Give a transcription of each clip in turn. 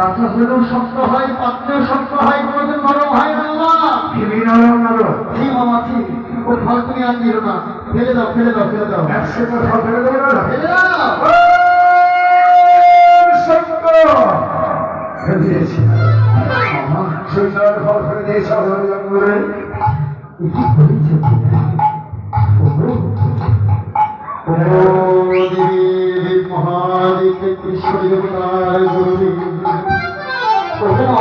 কাঁচা হলেও শক্ত হয় পাতলেও শক্ত হয় কোনোদিন নরম হয় না মামা ভেবে নরম নরম জি মামা জি ও ফল তুমি আর দিও না। ফেলে দাও ফেলে দাও ফেলে দাও। একশো কথা ফেলে দেবো না ফেলে দাও। সত্য। ফেলে দিয়েছি। সুন্দর ফল ফেলে দিয়েছে অধর জঙ্গলে কি করেছে ও দেবী মহাদেব কৃষ্ণ দেবতার গুরু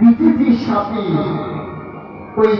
নিচে যে সাপে। ওই